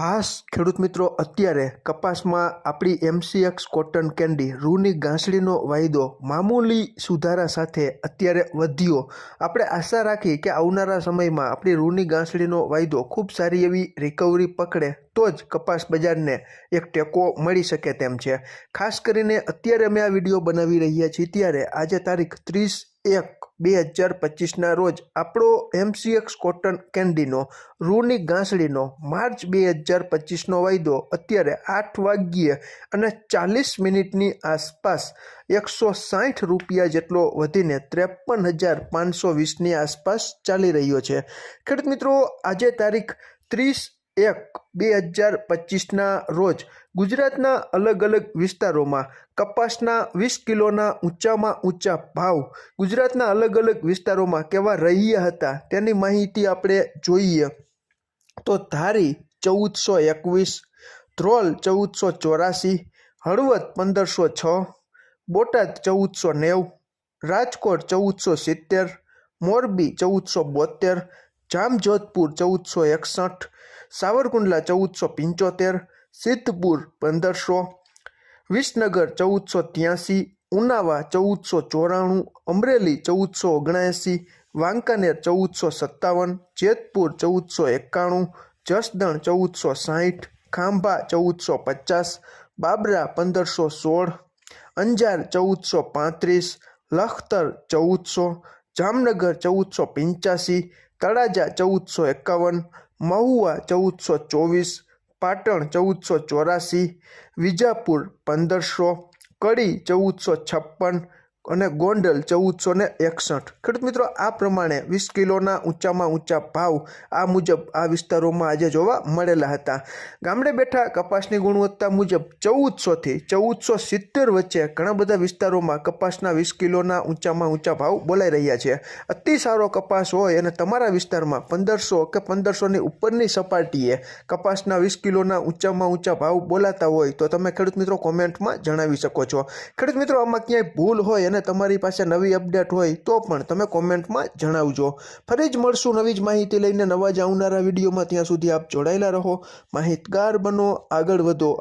હાશ ખેડૂત મિત્રો, અત્યારે કપાસમાં આપણી એમસીએક્સ કોટન કેન્ડી રૂની ગાંસડીનો વાયદો, મામૂલી સુધારા સાથે અત્યારે વધ્યો. આપણે આશા રાખી કે આવનારા સમયમાં આપણી રૂની ગાંસડીનો વાયદો ખૂબ સારી એવી રિકવરી પકડે, તો જ કપાસ બજારને એક ટેકો મળી શકે તેમ છે. ખાસ કરીને અત્યારે અમે આ વીડિયો બનાવી રહ્યા છીએ ત્યારે આજે તારીખ ત્રીસ એક બે હજાર પચીસના રોજ આપણો એમસીએક્સ કોટન કેન્ડીનો, રૂની ગાંસડીનો માર્ચ બે હજાર પચીસનો વાયદો અત્યારે આઠ વાગ્યે અને ચાલીસ મિનિટની આસપાસ એકસો સાઠ રૂપિયા જેટલો વધીને ત્રેપન હજાર પાંચસો વીસની આસપાસ ચાલી રહ્યો છે. ખેડૂત મિત્રો, આજે તારીખ ત્રીસ એક બે હજાર પચીસના રોજ ગુજરાતના અલગ અલગ વિસ્તારોમાં કપાસના વીસ કિલોના ઊંચામાં ઊંચા ભાવ ગુજરાતના અલગ અલગ વિસ્તારોમાં કેવા રહ્યા હતા તેની માહિતી આપણે જોઈએ. તો ધારી ચૌદસો એકવીસ, ધ્રોલ ચૌદસો ચોરાસી, હળવદ પંદરસો છ, બોટાદ ચૌદસો નેવું, રાજકોટ ચૌદસો સિત્તેર, મોરબી ચૌદસો બોતેર જામજોધપુર ચૌદસો એકસઠ, સાવરકુંડલા ચૌદસો પંચોતેર, સિદ્ધપુર પંદરસો, વિસનગર ચૌદસો ત્યાંસી, ઉનાવા ચૌદસો ચોરાણું, અમરેલી ચૌદસો ઓગણએંસી વાંકાનેર ચૌદસો સત્તાવન, જેતપુર ચૌદસો એકાણું, જસદણ ચૌદસો સાહીઠ, ખાંભા ચૌદસો પચાસ, બાબરા પંદરસો સોળ, અંજાર ચૌદસો પાંત્રીસ, લખતર ચૌદસો, જામનગર ચૌદસો પંચ્યાસી તળાજા ચૌદસો એકાવન મહુવા ચૌદસો ચોવીસ પાટણ ચૌદસો ચોરાસી વિજાપુર પંદરસો કડી ચૌદસો છપ્પન અને ગોંડલ ચૌદસો ને એકસઠ. ખેડૂત મિત્રો, આ પ્રમાણે વીસ કિલોના ઊંચામાં ઊંચા ભાવ આ મુજબ આ વિસ્તારોમાં આજે જોવા મળેલા હતા. ગામડે બેઠા કપાસની ગુણવત્તા મુજબ ચૌદસોથી ચૌદસો સિત્તેર વચ્ચે ઘણા બધા વિસ્તારોમાં કપાસના વીસ કિલોના ઊંચામાં ઊંચા ભાવ બોલાઈ રહ્યા છે. અતિ સારો કપાસ હોય અને તમારા વિસ્તારમાં પંદરસો કે પંદરસોની ઉપરની સપાટીએ કપાસના વીસ કિલોના ઊંચામાં ઊંચા ભાવ બોલાતા હોય તો તમે ખેડૂત મિત્રો કોમેન્ટમાં જણાવી શકો છો. ખેડૂત મિત્રો, આમાં ક્યાંય ભૂલ હોય અને તમારી પાસે નવી અપડેટ હોય તો પણ તમે કોમેન્ટમાં જણાવજો. ફરી જ મળશું નવી જ માહિતી લઈને નવા જ આવનારા વિડીયોમાં. ત્યાં સુધી આપ જોડાયેલા રહો. માહિતગાર બનો, આગળ વધો.